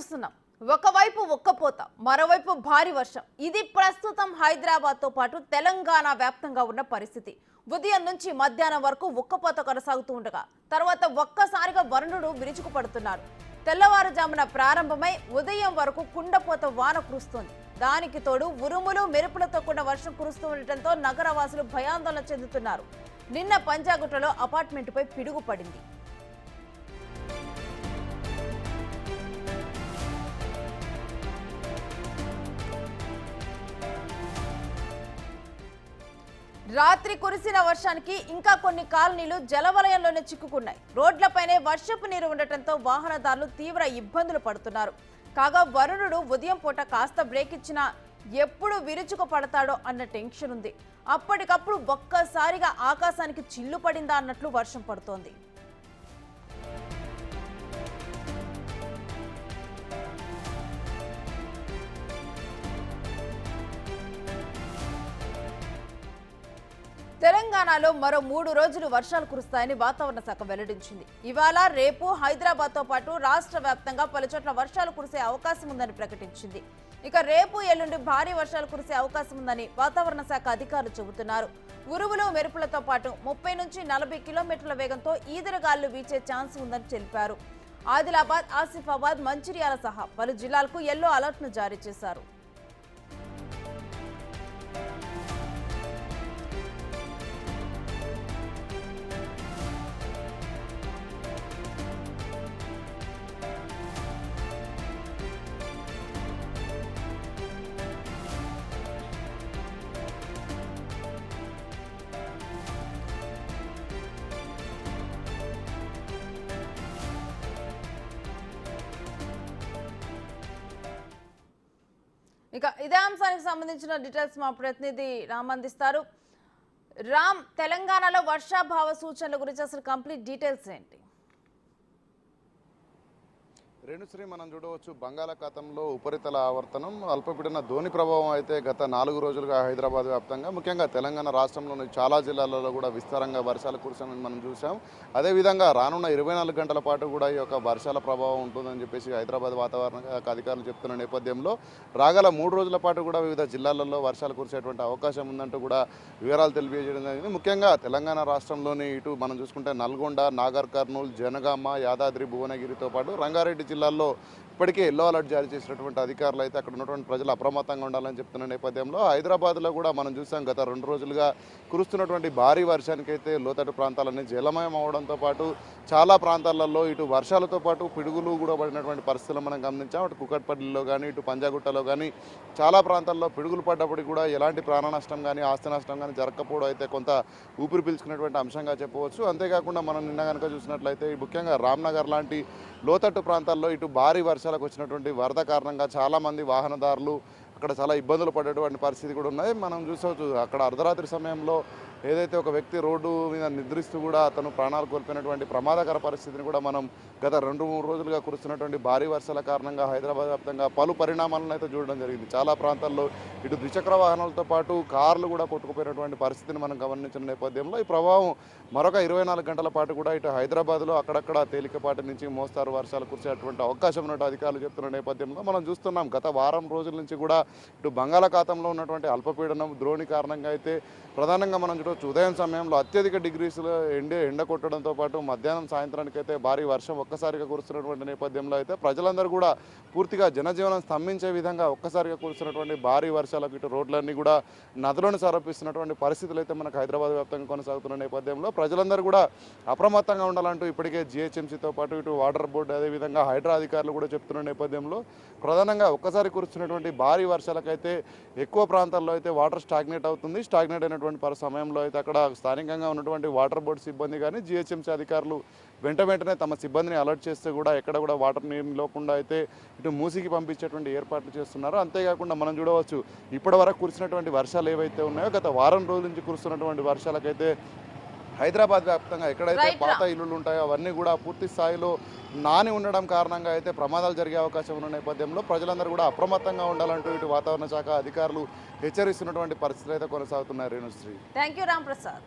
చూస్తున్నాం. ఒకవైపు ఒక్కపోత మరోవైపు భారీ వర్షం. ఇది ప్రస్తుతం హైదరాబాద్తో పాటు తెలంగాణ వ్యాప్తంగా ఉన్న పరిస్థితి. ఉదయం నుంచి మధ్యాహ్నం వరకు ఒక్కపోత కొనసాగుతూ ఉండగా తర్వాత ఒక్కసారిగా వరుణుడు విరుచుకు పడుతున్నారు తెల్లవారుజామున ప్రారంభమై ఉదయం వరకు కుండపోత వాన కురుస్తోంది. దానికి తోడు ఉరుములు మెరుపులతో కూడిన వర్షం కురుస్తూ ఉండటంతో నగరవాసులు భయాందోళన చెందుతున్నారు. నిన్న పంజాగుట్టలో అపార్ట్మెంటుపై పిడుగు పడింది. రాత్రి కురిసిన వర్షానికి ఇంకా కొన్ని కాలనీలు జలవలయంలోనే చిక్కుకున్నాయి. రోడ్లపైనే వర్షపు నీరు ఉండటంతో వాహనదారులు తీవ్ర ఇబ్బందులు పడుతున్నారు. కాగా వరుణుడు ఉదయం పూట కాస్త బ్రేక్ ఇచ్చినా ఎప్పుడు విరుచుకు పడతాడో అన్న టెన్షన్ ఉంది. అప్పటికప్పుడు ఒక్కసారిగా ఆకాశానికి చిల్లు పడిందా అన్నట్లు వర్షం పడుతోంది. తెలంగాణలో మరో మూడు రోజులు వర్షాలు కురుస్తాయని వాతావరణ శాఖ వెల్లడించింది. ఇవాళ రేపు హైదరాబాద్తో పాటు రాష్ట్ర వ్యాప్తంగా పలు చోట్ల వర్షాలు కురిసే అవకాశం ఉందని ప్రకటించింది. ఇక రేపు ఎల్లుండి భారీ వర్షాలు కురిసే అవకాశం ఉందని వాతావరణ శాఖ అధికారులు చెబుతున్నారు. ఉరువులు మెరుపులతో పాటు ముప్పై నుంచి నలభై కిలోమీటర్ల వేగంతో ఈదురుగాలు వీచే ఛాన్స్ ఉందని తెలిపారు. ఆదిలాబాద్ ఆసిఫాబాద్ మంచిర్యాల సహా పలు జిల్లాలకు ఎల్లో అలర్ట్ను జారీ చేశారు. ఇక ఇదే అంశానికి సంబంధించిన డీటెయిల్స్ మా ప్రతినిధి రామ్ అందిస్తారు. రామ్ తెలంగాణలో వర్షాభావ సూచనల గురించి అసలు కంప్లీట్ డీటెయిల్స్ ఏంటి? రేణుశ్రీ మనం చూడవచ్చు బంగాళాఖాతంలో ఉపరితల ఆవర్తనం. అల్పపీడన ధోని ప్రభావం అయితే గత నాలుగు రోజులుగా హైదరాబాద్ వ్యాప్తంగా. ముఖ్యంగా తెలంగాణ రాష్ట్రంలోని చాలా జిల్లాలలో కూడా విస్తారంగా వర్షాలు కురిసామని మనం చూసాం అదేవిధంగా రానున్న ఇరవై నాలుగు గంటల పాటు కూడా ఈ యొక్క వర్షాల ప్రభావం ఉంటుందని చెప్పేసి హైదరాబాద్ వాతావరణ అధికారులు చెప్తున్న నేపథ్యంలో రాగల మూడు రోజుల పాటు కూడా వివిధ జిల్లాలలో వర్షాలు కురిసేటువంటి అవకాశం ఉందంటూ కూడా వివరాలు తెలియజేయడం జరిగింది. ముఖ్యంగా తెలంగాణ రాష్ట్రంలోని ఇటు మనం చూసుకుంటే నల్గొండ నాగర్ కర్నూలు జనగామ యాదాద్రి భువనగిరితో పాటు రంగారెడ్డి జిల్లాల్లో ఇప్పటికే ఎల్లో అలర్ట్ జారీ చేసినటువంటి అధికారులు అయితే అక్కడ ఉన్నటువంటి ప్రజలు అప్రమత్తంగా ఉండాలని చెప్తున్న నేపథ్యంలో హైదరాబాద్లో కూడా మనం చూసాం గత రెండు రోజులుగా కురుస్తున్నటువంటి భారీ వర్షానికి అయితే లోతట్టు ప్రాంతాలన్నీ జలమయం అవడంతో పాటు చాలా ప్రాంతాలలో ఇటు వర్షాలతో పాటు పిడుగులు కూడా పడినటువంటి పరిస్థితులు మనం గమనించాం. అటు కుకట్పల్లిలో కానీ ఇటు పంజాగుట్టలో కానీ చాలా ప్రాంతాల్లో పిడుగులు పడ్డప్పటికి కూడా ఎలాంటి ప్రాణ నష్టం కానీ ఆస్తి నష్టం కానీ జరగకపోవడం అయితే కొంత ఊపిరి పీల్చుకున్నటువంటి అంశంగా చెప్పవచ్చు. అంతేకాకుండా మనం నిన్న కనుక చూసినట్లయితే ముఖ్యంగా రామ్నగర్ లాంటి లోతట్టు ప్రాంతాల్లో ఇటు భారీ వర్షాలకు వచ్చినటువంటి వరద కారణంగా చాలామంది వాహనదారులు అక్కడ చాలా ఇబ్బందులు పడేటువంటి పరిస్థితి కూడా ఉన్నాయి మనం చూసవచ్చు అక్కడ అర్ధరాత్రి సమయంలో ఏదైతే ఒక వ్యక్తి రోడ్డు మీద నిద్రిస్తూ కూడా అతను ప్రాణాలు కోల్పోయినటువంటి ప్రమాదకర పరిస్థితిని కూడా మనం గత రెండు మూడు రోజులుగా కురుస్తున్నటువంటి భారీ వర్షాల కారణంగా హైదరాబాద్ వ్యాప్తంగా పలు పరిణామాలను అయితే చూడడం జరిగింది. చాలా ప్రాంతాల్లో ఇటు ద్విచక్ర వాహనాలతో పాటు కార్లు కూడా కొట్టుకుపోయినటువంటి పరిస్థితిని మనం గమనించిన నేపథ్యంలో ఈ ప్రభావం మరొక ఇరవై నాలుగు గంటల పాటు కూడా ఇటు హైదరాబాద్లో అక్కడక్కడ తేలికపాటి నుంచి మోస్తారు వర్షాలు కురిసేటువంటి అవకాశం ఉన్నట్టు అధికారులు చెప్తున్న నేపథ్యంలో మనం చూస్తున్నాం. గత వారం రోజుల నుంచి కూడా ఇటు బంగాళాఖాతంలో ఉన్నటువంటి అల్పపీడనం ద్రోణి కారణంగా అయితే ప్రధానంగా మనం చూడవచ్చు ఉదయం సమయంలో అత్యధిక డిగ్రీస్లో ఎండ ఎండ కొట్టడంతో పాటు మధ్యాహ్నం సాయంత్రానికి అయితే భారీ వర్షం ఒక్కసారిగా కురుస్తున్నటువంటి నేపథ్యంలో అయితే ప్రజలందరూ కూడా పూర్తిగా జనజీవనం స్తంభించే విధంగా ఒక్కసారిగా కురుస్తున్నటువంటి భారీ వర్షాలకు ఇటు రోడ్లన్నీ కూడా నదులను సరపిస్తున్నటువంటి పరిస్థితులు అయితే మనకు హైదరాబాద్ వ్యాప్తంగా కొనసాగుతున్న నేపథ్యంలో ప్రజలందరూ కూడా అప్రమత్తంగా ఉండాలంటూ ఇప్పటికే జిహెచ్ఎంసీతో పాటు ఇటు వాటర్ బోర్డు అదేవిధంగా హైడ్రా అధికారులు కూడా చెప్తున్న నేపథ్యంలో ప్రధానంగా ఒక్కసారి కురుస్తున్నటువంటి భారీ వర్షాలకైతే ఎక్కువ ప్రాంతాల్లో అయితే వాటర్ స్టాగ్నేట్ అవుతుంది. స్టాగ్నేట్ అయినటువంటి పరి సమయంలో అయితే అక్కడ స్థానికంగా ఉన్నటువంటి వాటర్ బోర్డు సిబ్బంది కానీ జిహెచ్ఎంసీ అధికారులు వెంట వెంటనే తమ సిబ్బందిని అలర్ట్ చేస్తే కూడా ఎక్కడ కూడా వాటర్ నీరు లేకుండా అయితే ఇటు మూసికి పంపించేటువంటి ఏర్పాట్లు చేస్తున్నారు. అంతేకాకుండా మనం చూడవచ్చు ఇప్పటి వరకు కురిసినటువంటి వర్షాలు ఏవైతే ఉన్నాయో గత వారం రోజుల నుంచి కురుస్తున్నటువంటి వర్షాలకైతే హైదరాబాద్ వ్యాప్తంగా ఎక్కడైతే పాత ఇల్లులు ఉంటాయో అవన్నీ కూడా పూర్తి స్థాయిలో నాని ఉండడం కారణంగా అయితే ప్రమాదాలు జరిగే అవకాశం ఉన్న నేపథ్యంలో ప్రజలందరూ కూడా అప్రమత్తంగా ఉండాలంటూ ఇటు వాతావరణ శాఖ అధికారులు హెచ్చరిస్తున్నటువంటి పరిస్థితులు అయితే కొనసాగుతున్నాయి. Renusri. Thank you Ram Prasad